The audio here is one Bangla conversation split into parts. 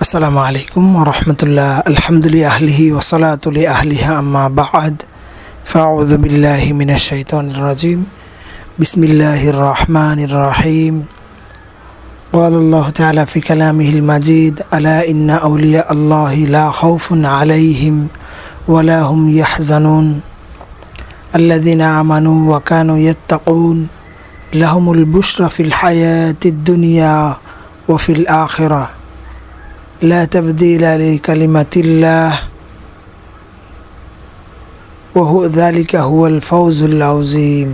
আসসালামু আলাইকুম রহমতুল্লাহ আলহামদুলিল্লাহ আহলিহি ওসলাতুলি আহলিহা আম্মা বাদ ফাউযু বিল্লাহি মিনাশ শাইতানির রাজিম বিসমিল্লাহির রহমানির রহিম قال الله تعالى في كلامه المجيد ألا إن أولياء الله لا خوف عليهم ولا هم يحزنون الذين آمنوا وكانوا يتقون لهم البشرى في الحياة الدنيا وفي الآخرة لا تبديل لكلمة الله وهو ذلك هو الفوز العظيم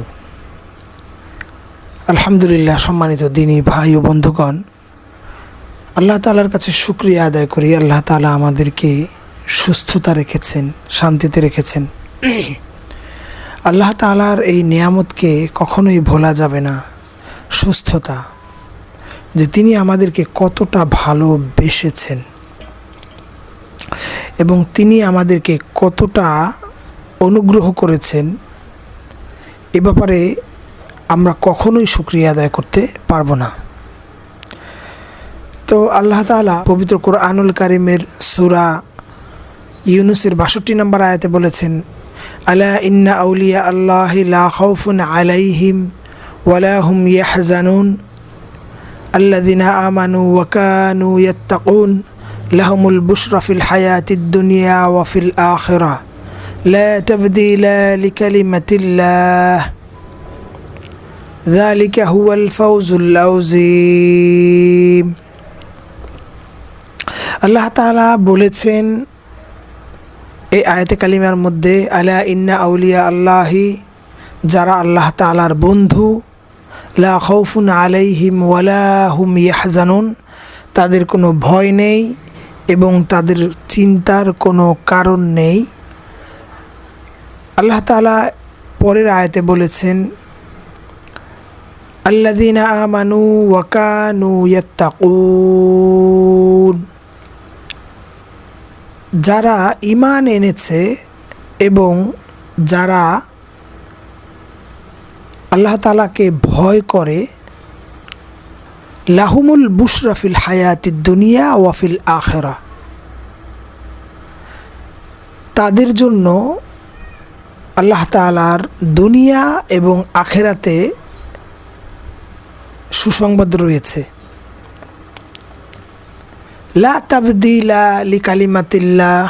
আলহামদুলিল্লাহ সম্মানিত দিনী ভাই ও বন্ধুগণ আল্লাহ তালার কাছে শুক্রিয়া আদায় করি আল্লাহ তালা আমাদেরকে সুস্থতা রেখেছেন শান্তিতে রেখেছেন আল্লাহ তালার এই নিয়ামতকে কখনোই ভোলা যাবে না সুস্থতা যে তিনি আমাদেরকে কতটা ভালোবেসেছেন। এবং তিনি আমাদেরকে কতটা অনুগ্রহ করেছেন। এ ব্যাপারে আমরা কখনোই শুক্রিয়া আদায় করতে পারব না। তো আল্লাহ তালা পবিত্র কোরআনুল কারিমের সুরা ইউনুসের বাষট্টি নম্বর আয়াতে বলেছেন, আলা ইন্না আউলিয়া আল্লাহ আলাইহিম ওয়ালা হুম ইয়াহজানুন। الذين آمنوا وكانوا يتقون لهم البشرى في الحياة الدنيا وفي الآخرة لا تبديل لكلمة الله ذلك هو الفوز العظيم আল্লাহ তাআলা বলেছেন এই আয়াতে কালিমার মধ্যে আলা ইন্না আউলিয়া আল্লাহি যারা আল্লাহ তাআলার বন্ধু লা আলাইহিম ওয়ালা হুম ইয়াহজানুন। তাদের কোনো ভয় নেই এবং তাদের চিন্তার কোনো কারণ নেই। আল্লাহ তালা পরের আয়তে বলেছেন আল্লাদিনা আমানু ওয়াকানু ইয়াত্তাকুন। যারা ইমান এনেছে এবং যারা আল্লাহ তালাকে ভয় করে, লাহুমুল বুশরাফিল হায়াতি দুনিয়া ওয়াফিল আখেরা। তাদের জন্য আল্লাহ তালার দুনিয়া এবং আখেরাতে সুসংবাদ রয়েছে। লা তাবদিলা লি কালিমাতিল্লাহ,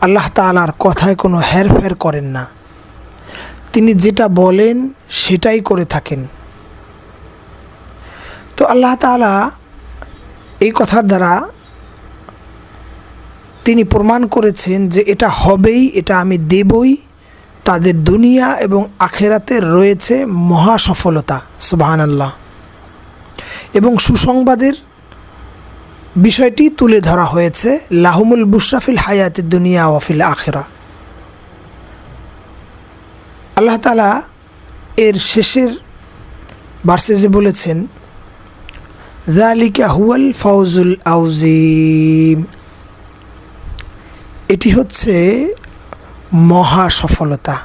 আল্লাহ তালার কথায় কোনো হেরফের করেন না। তিনি যেটা বলেন সেটাই করে থাকেন। তো আল্লাহ তালা এই কথার দ্বারা তিনি প্রমাণ করেছেন যে এটা হবেই, এটা আমি দেবই, তাদের দুনিয়া এবং আখেরাতে রয়েছে মহা সফলতা সুবাহান আল্লাহ এবং সুসংবাদের বিষয়টি তুলে ধরা হয়েছে, লাহুমুল বুশরাফিল হায়াতের দুনিয়া ওয়াফিল আখেরা। আল্লাহ তালা এর শেষের বার্সেজে বলেছেন জালিকা হুয়াল ফাউজুল আউজিম এটি হচ্ছে মহা সফলতা।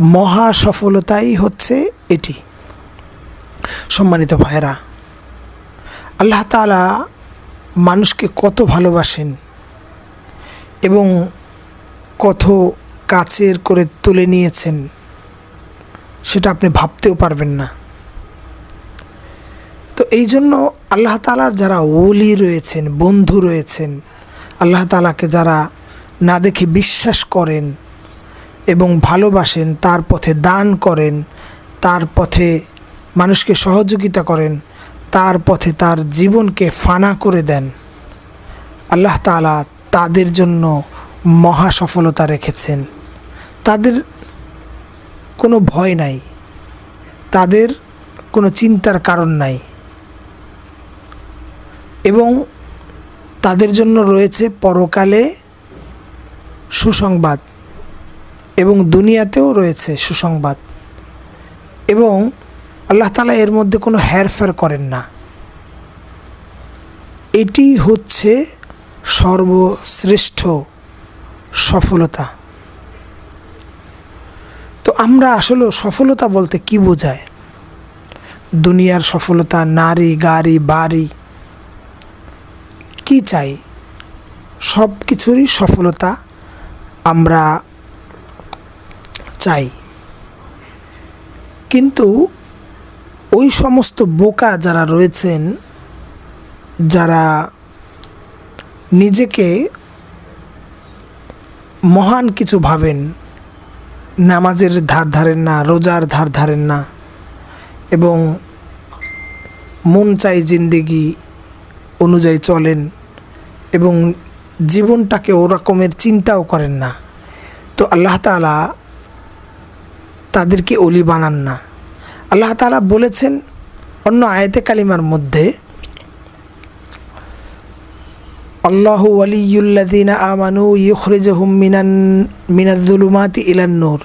মহা সফলতাই হচ্ছে এটি। সম্মানিত ভাইরা আল্লাহ তালা মানুষকে কত ভালোবাসেন এবং কত কাছের করে তুলে নিয়েছেন, সেটা আপনি ভাবতেও পারবেন না। তো এই জন্য আল্লাহ তালার যারা ওলি রয়েছেন, বন্ধু রয়েছেন, আল্লাহ তালাকে যারা না দেখে বিশ্বাস করেন এবং ভালোবাসেন, তার পথে দান করেন, তার পথে মানুষকে সহযোগিতা করেন, তার পথে তার জীবনকে ফানা করে দেন, আল্লাহ তালা তাদের জন্য মহা সফলতা রেখেছেন। তাদের কোনো ভয় নাই, তাদের কোনো চিন্তার কারণ নাই এবং তাদের জন্য রয়েছে পরকালে সুসংবাদ এবং দুনিয়াতেও রয়েছে সুসংবাদ এবং আল্লাহ তালা এর মধ্যে কোনো হেরফের করেন না। এটি হচ্ছে সর্বশ্রেষ্ঠ সফলতা। তো আমরা আসলে সফলতা বলতে কি বোঝায়? দুনিয়ার সফলতা, নারী, গাড়ি, বাড়ি, কি চাই? সব কিছুরই সফলতা আমরা চাই। কিন্তু ওই সমস্ত বোকা যারা রয়েছেন, যারা নিজেকে মহান কিছু ভাবেন নামাজের ধার ধারেন না, রোজার ধার ধারেন না এবং মন চাই জিন্দেগি অনুযায়ী চলেন এবং জীবনটাকে ওরকমের চিন্তাও করেন না। তো আল্লাহ তালা তাদেরকে অলি বানান না। আল্লাহ তালা বলেছেন, অন্য আয়তে কালিমার মধ্যে আল্লাহ ওয়ালিউল্লাদিনা আমানু ইউখরিজহুম মিনান মিনাজুলুমাতি ইলান নূর।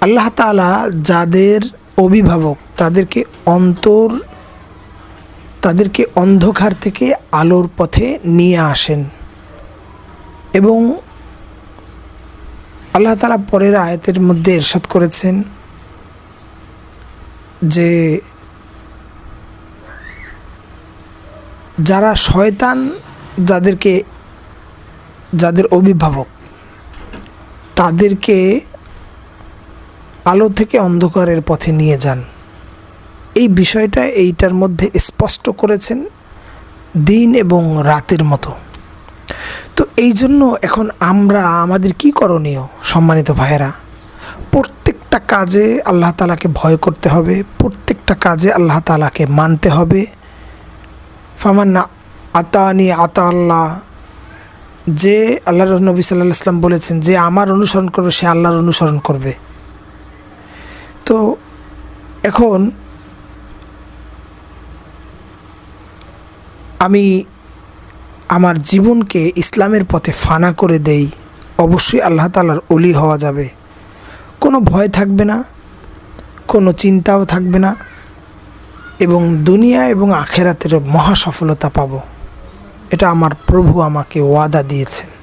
আল্লাহ তালা যাদের অভিভাবক, তাদেরকে অন্তর, তাদেরকে অন্ধকার থেকে আলোর পথে নিয়ে আসেন। এবং আল্লাহ তালা পরের আয়াতের মধ্যে এরশাদ করেছেন যে, যারা শয়তান যাদেরকে, যাদের অভিভাবক, তাদেরকে আলো থেকে অন্ধকারের পথে নিয়ে যান। এই বিষয়টা এইটার মধ্যে স্পষ্ট করেছেন দিন এবং রাতের মতো। তো এই জন্য এখন আমরা, আমাদের কি করণীয়, সম্মানিত ভাইয়েরা? প্রত্যেকটা কাজে আল্লাহ তালাকে ভয় করতে হবে, প্রত্যেকটা কাজে আল্লাহ তালাকে মানতে হবে। ফামান্না আতানি আতা আল্লাহ যে আল্লাহ নবী সাল্লাহ ইসলাম বলেছেন যে আমার অনুসরণ করবে, সে আল্লাহর অনুসরণ করবে। তো এখন আমি আমার জীবনকে ইসলামের পথে ফানা করে দেই, অবশ্যই আল্লাহ তালার অলি হওয়া যাবে। কোনো ভয় থাকবে না, কোনো চিন্তাও থাকবে না, এবং দুনিয়া এবং আখেরাতের মহা সফলতা পাব। এটা আমার প্রভু আমাকে ওয়াদা দিয়েছেন।